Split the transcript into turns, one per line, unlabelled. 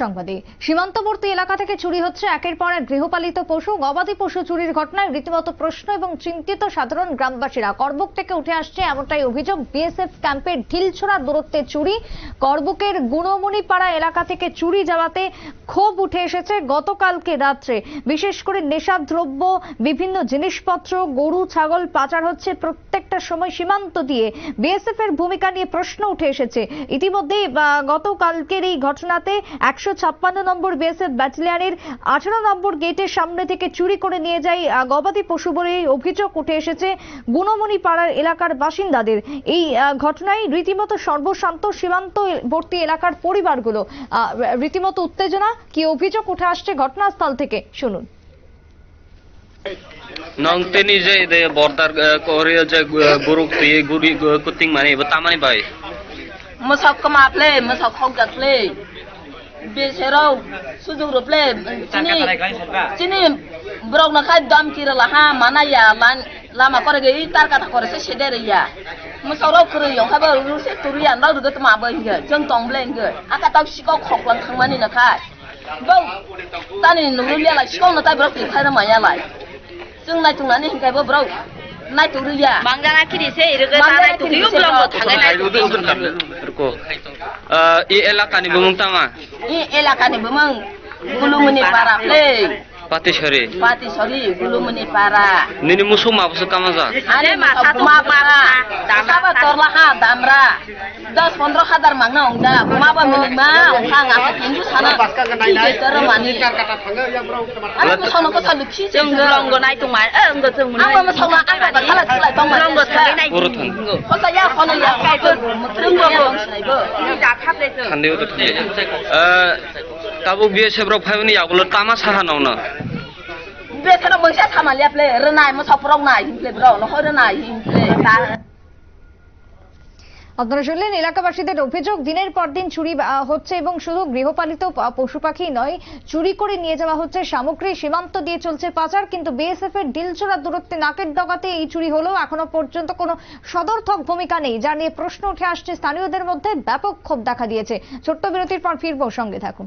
সংবাদে, সীমান্তবর্তী এলাকা থেকে চুরি হচ্ছে একের পর এক গৃহপালিত পশু। গবাদি পশু চুরির ঘটনায় রীতিমতো প্রশ্ন এবং চিন্তিত সাধারণ গ্রামবাসীরা। করবুক থেকে উঠে আসছে এমনটাই অভিযোগ বিএসএফ ক্যাম্পের ঢিলছোড়া দূরত্বে চুরি। করবুকের গুণমণিপাড়া এলাকা থেকে চুরি যাওয়াতে ক্ষোভ উঠে এসেছে গতকালকে রাত্রে। বিশেষ করে নেশাদ্রব্য, বিভিন্ন জিনিসপত্র, গরু, ছাগল পাচার হচ্ছে প্রত্যেকটা সময় সীমান্ত দিয়ে। বিএসএফ এর ভূমিকা নিয়ে প্রশ্ন উঠে এসেছে। ইতিমধ্যে গতকালকের এই ঘটনাতে একশো ছাপ্পান্ন নম্বর বিএসএফ ব্যাটালিয়নের আঠারো নম্বর গেটের সামনে থেকে চুরি করে নিয়ে যায় গবাদি পশু বলে অভিযোগ উঠে এসেছে গুণমণি পাড়ার এলাকার বাসিন্দাদের। এই ঘটনায় রীতিমতো সর্বশান্ত সীমান্তবর্তী এলাকার পরিবারগুলো রীতিমতো উত্তেজনা। কি অভিযোগ উঠে আসছে ঘটনাস্থল থেকে? শুনুন।
nang teni je de bordar korea je guru ti guri kuting mani ba tamani bai
mosak kama beserau sudah problem sini sini brok nak hai dam kira lah mana ya lama kore ge itar kata kore se sedere ya. Musoro kuru yong haba ru se turu ya nau ge jeng tong blen ge aka tau shi ko khok nak hai bo tani nu lu ya la shi ko na ta brok ti khai na lai. Jeng na jeng na kai bo 나 도르야.
망가나 키리세 이르게
사나
도리요
블랑고
당에 나
도리요 블랑고.
그리고 어, 이 엘라카니 부멍 땅아. 이 엘라카니 부멍. Gulung ni parang. Leng. পাতিসরি পাতিসরি গুলুমনি
পাড়া নিনি মুসু মাবসু কামাজা
আরে মাথা মা পাড়া দামাবা তরলা হা দামরা 10 15 হাজার মাংনা ওংদা মাবা মিলিমা ওখাং আপা কিনজু সানা বাসকা গা নাই নাই তর মানি। কার কাটা থাঙ্গা ইয়া ব্রাউ
আরে তো সনো কথা লুকি জং গলং গো নাই। তোমার এ গো জং মুনা
আমা মা সঙ্গা আবা খালা খালা তং
গলং গো থাই নাই।
পুরো থান
কথা ইয়া খনো ইয়া কাইবো মুত্রুং গো সাইবো
দা খাবে তো খান্দেও
তো ঠিক আছে তাবো বিয়ে সেব্রো ফাইনি আগুলো তামা সাহানাও না। Na
বেছারা মইসা সামালিয়া প্লে রনাই মো নাই হিমপ্লে ব্র নহ রনাই হিমপ্লে
আপনারা শুনলেন এলাকাবাসীদের অভিযোগ, দিনের পর দিন চুরি হচ্ছে এবং শুধু গৃহপালিত পশু পাখি নয়, চুরি করে নিয়ে যাওয়া হচ্ছে সামগ্রী, সীমান্ত দিয়ে চলছে পাচার, কিন্তু বিএসএফ এর ডিলচোরা দূরত্বে নাকের ডগাতে এই চুরি হলেও এখনও পর্যন্ত কোনো সদর্থক ভূমিকা নেই, যা নিয়ে প্রশ্ন উঠে আসছে স্থানীয়দের মধ্যে ব্যাপক ক্ষোভ দেখা দিয়েছে। ছোট্ট বিরতির পর ফিরবো, সঙ্গে থাকুন।